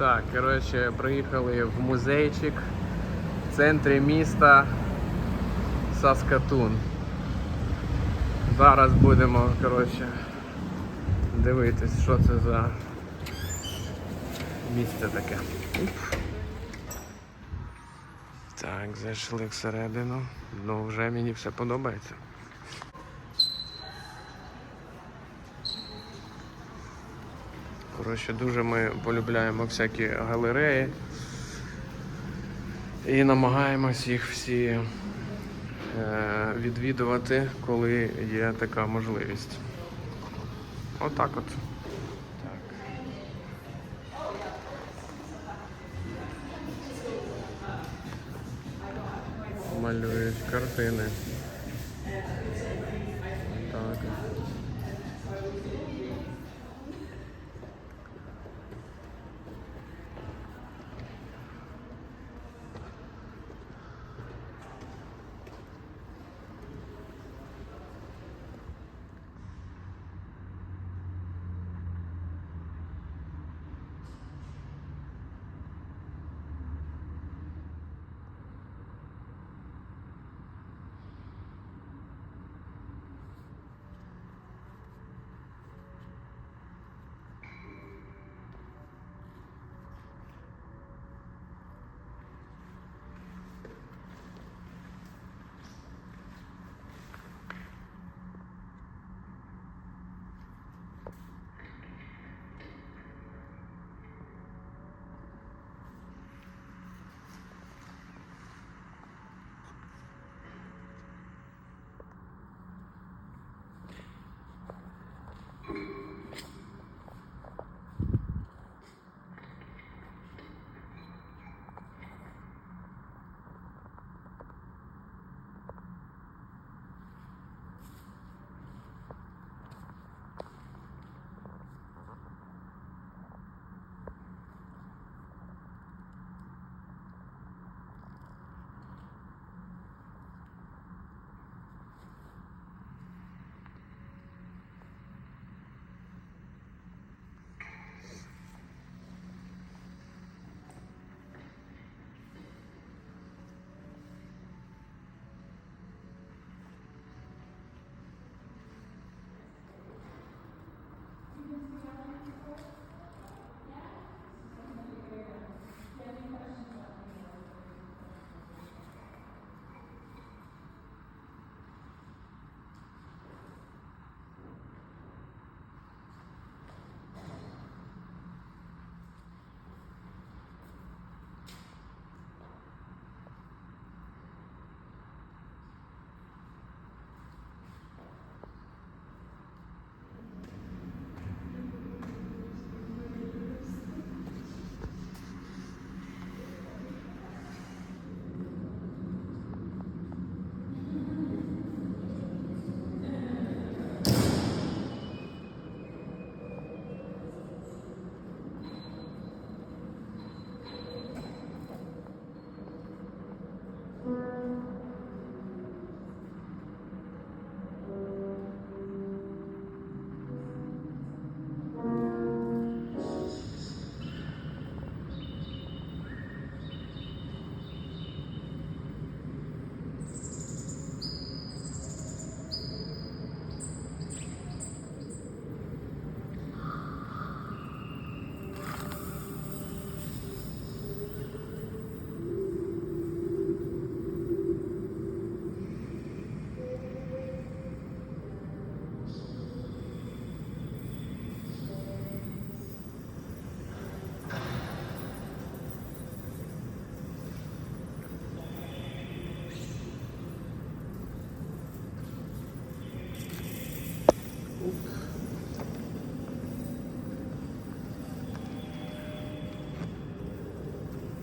Так, коротше, приїхали в музейчик в центрі міста Саскатун. Зараз будемо, коротше, дивитись, що це за місце таке. Так, зайшли всередину. Ну, вже мені все подобається. Коротше, дуже ми полюбляємо всякі галереї і намагаємось їх всі е, відвідувати, коли є така можливість. Отак от. Малюють картини. Так.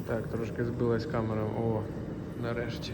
Так, трошки збилась камера. О, нарешті.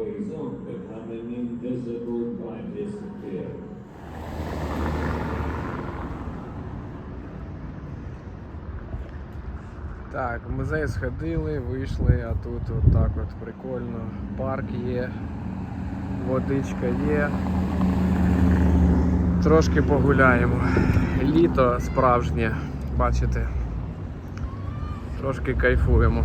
Something invisible by disappear. Так, в музей сходили, вийшли, а тут от так от прикольно. Парк є, водичка є. Трошки погуляємо. Літо справжнє, бачите. Трошки кайфуємо.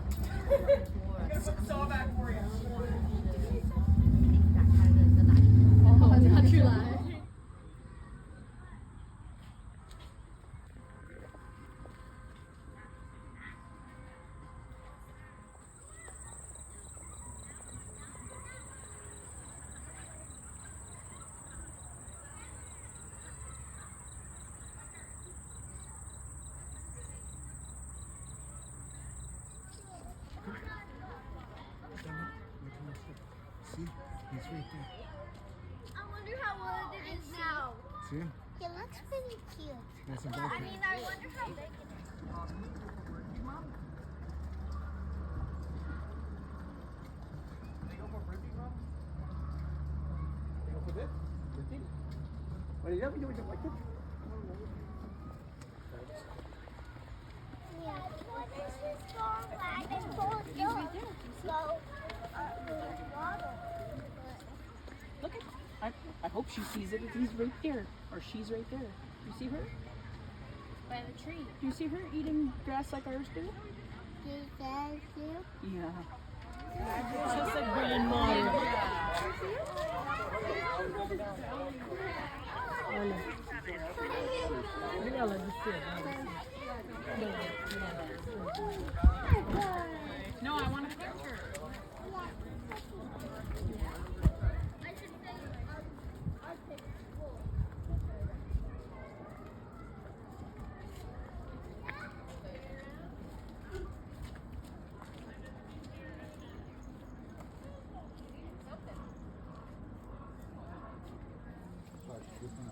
He's right there. I wonder how old it is now. See him? It looks pretty cute. That's a I ball mean, I wonder how big it is. Yeah, what is this long line that's full of dogs? Go, uh, the water. Look at. I, hope she sees it. He's right there, or she's right there. You see her? By the tree. Do you see her eating grass like ours do? That you? Yeah. Just a grandmother. Oh, no, I want a picture.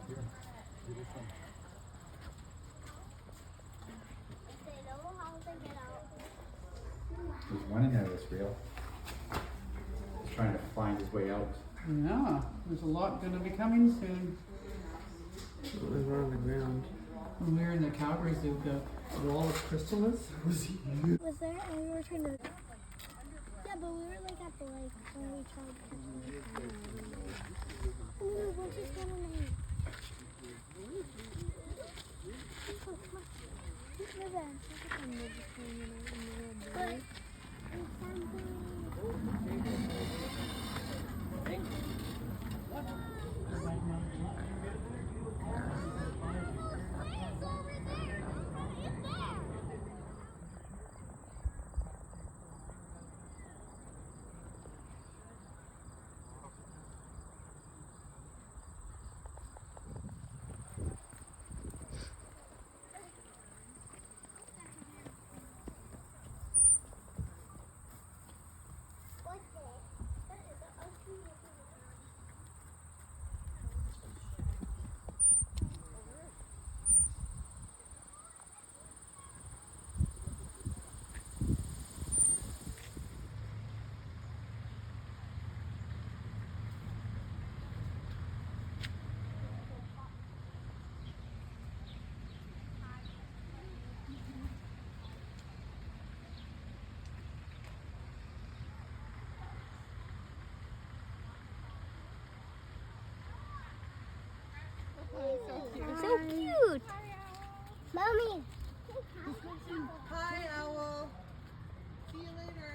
This one up here. See this one? They know how to get out. He's running out of this reel. He's trying to find his way out. Yeah, there's a lot gonna be coming soon. We're on the ground. When we were in the Calgary Zoo, the wall of chrysalis was huge. Was there and we were trying to Yeah, but we were like at the lake when we tried catching it. Ooh, we'll just go in the lake. Neden? Çok önemli bir. So cute. Mommy. Hi, Owl. See you later.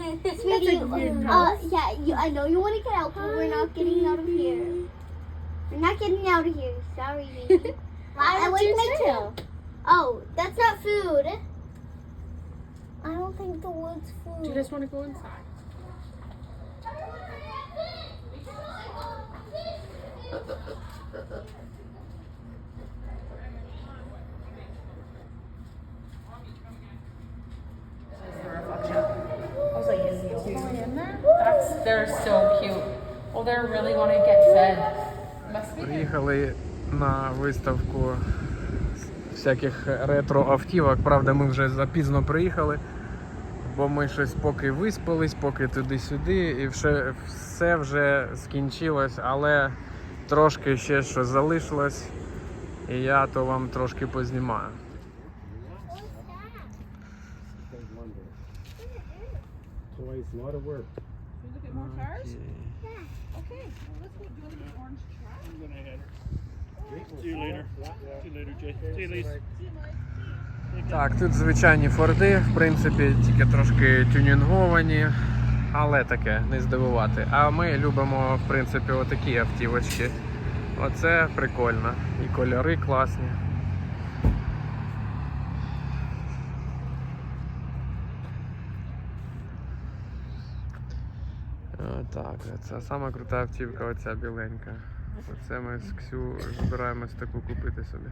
Sweetie, uh, yeah, you, I know you want to get out, but we're not getting out of here. We're not getting out of here. Sorry, baby. I, I like my tail. Oh, that's not food. I don't think the wood's food. Do you guys want to go inside? Really want to get fed. Must be. Приїхали на виставку всяких ретро-автівок. Правда, ми вже запізно приїхали, бо ми щось поки виспались, поки туди-сюди, і все, все вже скінчилось, але трошки ще щось залишилось. І я то вам трошки познімаю. Toys, a lot of work. Look at more cars. Okay. Well, let's go do the orange truck. See you later. See you later, Jay. See you, Lise. Так, тут звичайні форди, в принципі, тільки трошки тюнінговані, але таке не здивувати. А ми любимо, в принципі, отакі автівочки. Оце прикольно. І кольори класні. Так, це сама крута автівка, оця біленька. Оце ми з Ксю збираємось таку купити собі.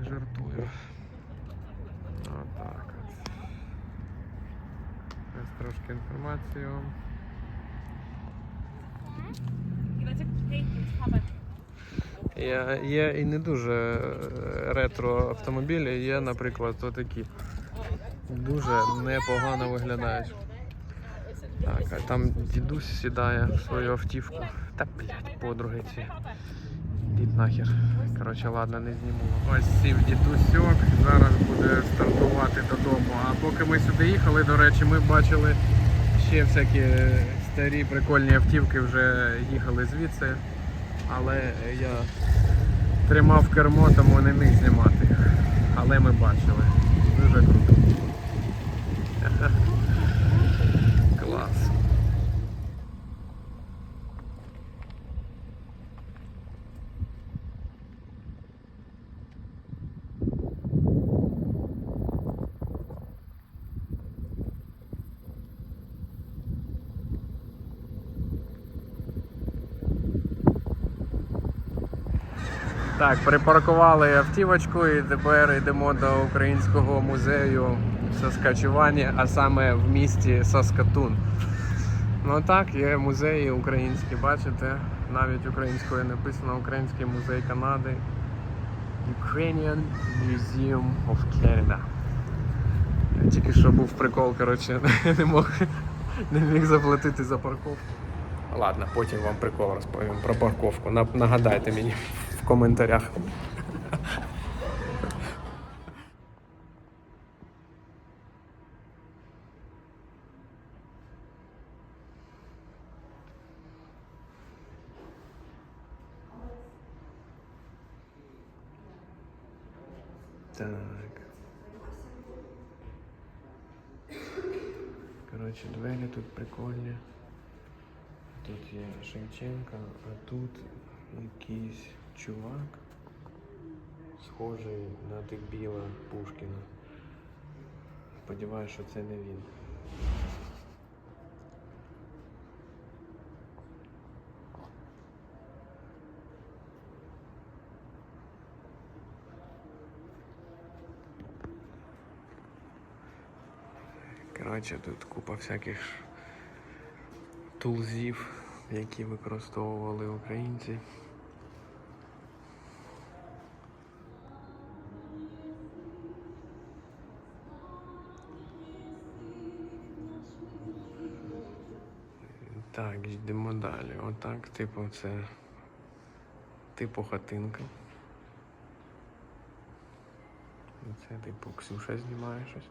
Жартую. Отак от. Ось трошки інформації вам. Є, є і не дуже е, ретро автомобілі, є, наприклад, отакі. Дуже непогано виглядають. Так, а там дідусь сідає в свою автівку. Та блядь, подруги ці. Дід нахер. Коротше, ладно, не зніму. Ось сів дідусьок, зараз буде стартувати додому. А поки ми сюди їхали, до речі, ми бачили ще всякі старі прикольні автівки вже їхали звідси. Але я тримав кермо, тому не міг знімати. Але ми бачили. Дуже круто. Так, припаркували автівочку і тепер йдемо до українського музею в Саскачувані, а саме в місті Саскатун. Ну так, є музеї українські, бачите, навіть українською написано Український музей Канади. Ukrainian Museum of Canada. Тільки що був прикол, коротше, не мог не міг заплатити за парковку. Ладно, потім вам прикол розповім про парковку. Нагадайте мені в коментарях. Так. Коротше, двері тут прикольні. Тут є Шевченка, а тут якийсь чувак, схожий на Дебіла Пушкіна. Сподіваюся, що це не він. Коротше, тут купа всяких тулзів, які використовували українці. Йдемо далі. Отак, типу, це типу хатинка. Це типу Ксюша знімає щось.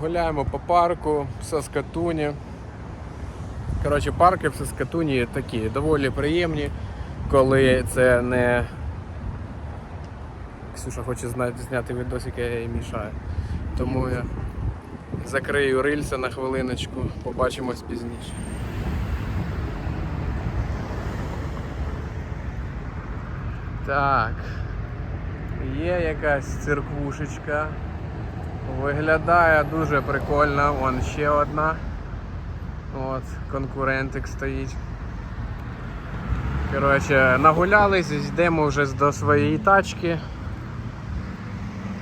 Гуляємо по парку в Саскатуні. Коротше, парки в Саскатуні такі доволі приємні, коли це не. Ксюша хоче зняти відосик, я їй мішаю. Тому я закрию рильця на хвилиночку, побачимось пізніше. Так. Є якась церквушечка. Виглядає дуже прикольно. Вон ще одна. От, конкурентик стоїть. Коротше, нагулялись, йдемо вже до своєї тачки.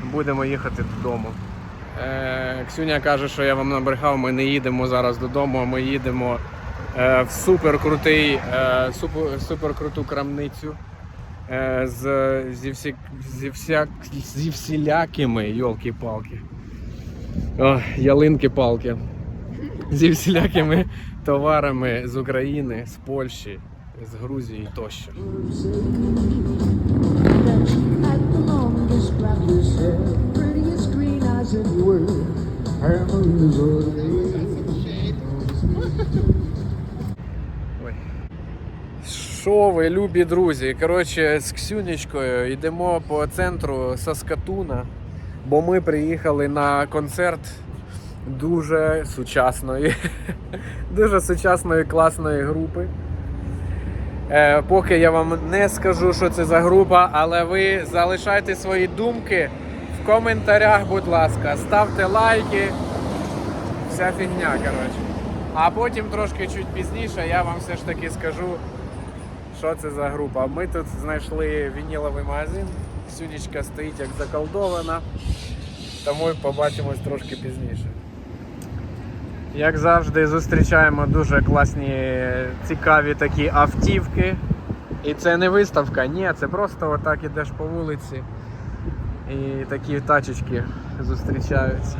Будемо їхати додому. Е, Ксюня каже, що я вам набрехав, ми не їдемо зараз додому, а ми їдемо е, в суперкрутий, е, супер, суперкруту крамницю. Е, з, зі, всі, зі, всяк, зі всілякими, йолки-палки. Ялинки-палки. Зі всілякими товарами з України, з Польщі, з Грузії тощо. Що ви, любі друзі? Коротше, з Ксюнечкою йдемо по центру Саскатуна, бо ми приїхали на концерт дуже сучасної, дуже сучасної класної групи. Е, поки я вам не скажу, що це за група, але ви залишайте свої думки в коментарях, будь ласка, ставте лайки. Вся фігня, коротше. А потім трошки чуть пізніше я вам все ж таки скажу, що це за група. Ми тут знайшли вініловий магазин. Сюнічка стоїть як заколдована. Тому побачимось трошки пізніше. Як завжди, зустрічаємо дуже класні, цікаві такі автівки. І це не виставка, ні, це просто отак ідеш по вулиці. І такі тачечки зустрічаються.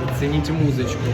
Зацініть музичку.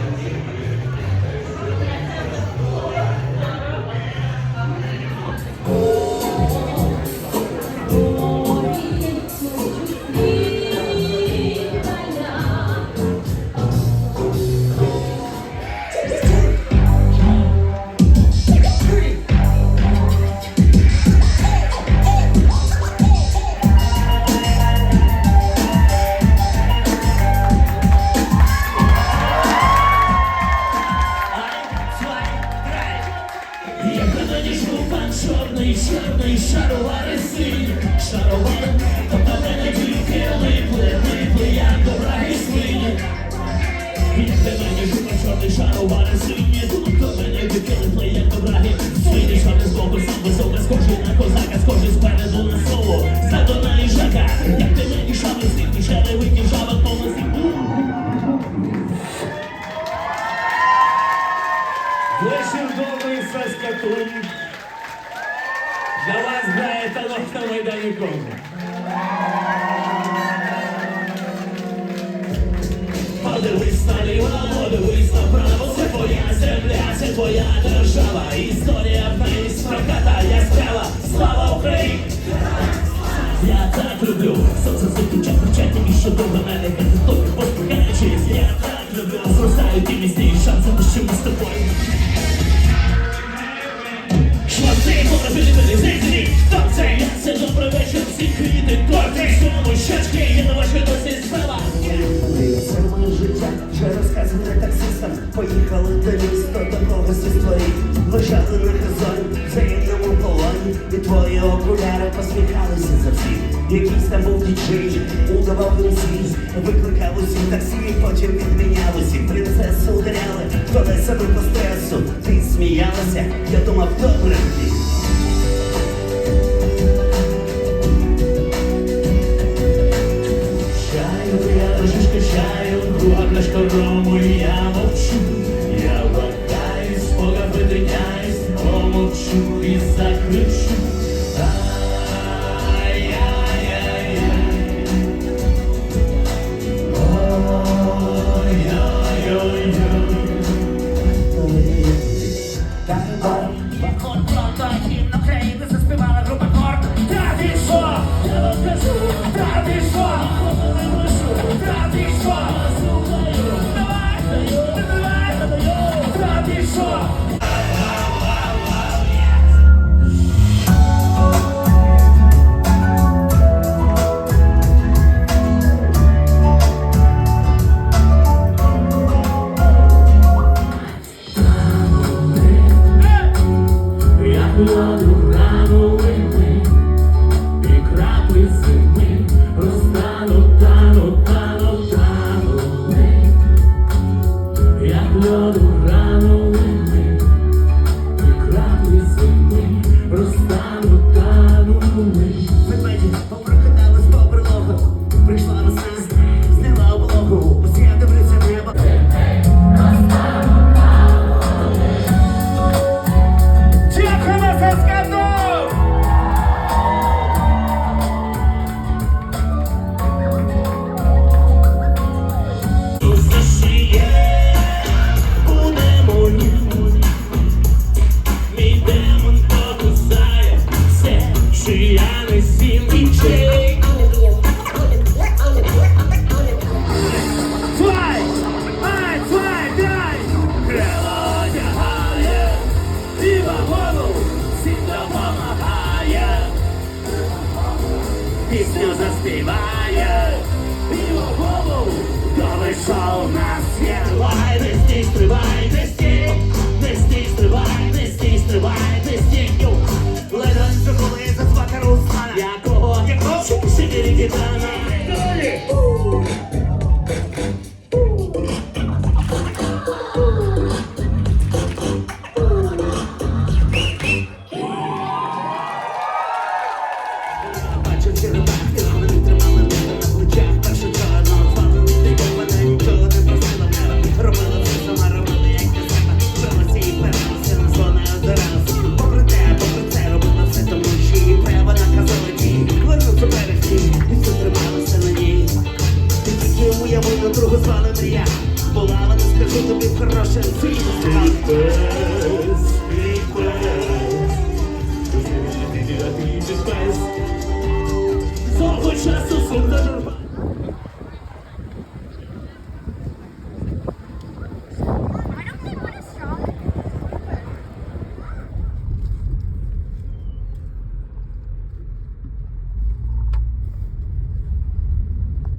Добрий Саскатун. Для вас грає талант на Майдані Конго. Подивись наліво, подивись направо, це твоя земля, це твоя держава. Історія в неї спраката яскрава. Слава Україні! Я так люблю, сонце закричать, кричать, і що довго мене тобі поспіхаючись. Я так люблю, зростають ті місні шанси, що ми з тобою. Фотографії, мені зайти, хто це? Я це добрий вечір, всі квіти, торти, суму, щачки, я на вашій досі справа. Дивіться моє життя, вже розказане таксистам Поїхали до міста до когось із твоїх Лежали на газоні, взаємному полоні І твої окуляри посміхалися за всіх Якийсь там був діджей, удавав світ Викликав усіх таксі, потім відміняв усіх Принцесу ударяли, колесами по стресу Ти сміялася, я думав, добре тобі Чаю, я трошечки чаю, друга пляшка рому, і я мовчу. Я вагаюсь, поки притиняюсь, помовчу і закричу. tell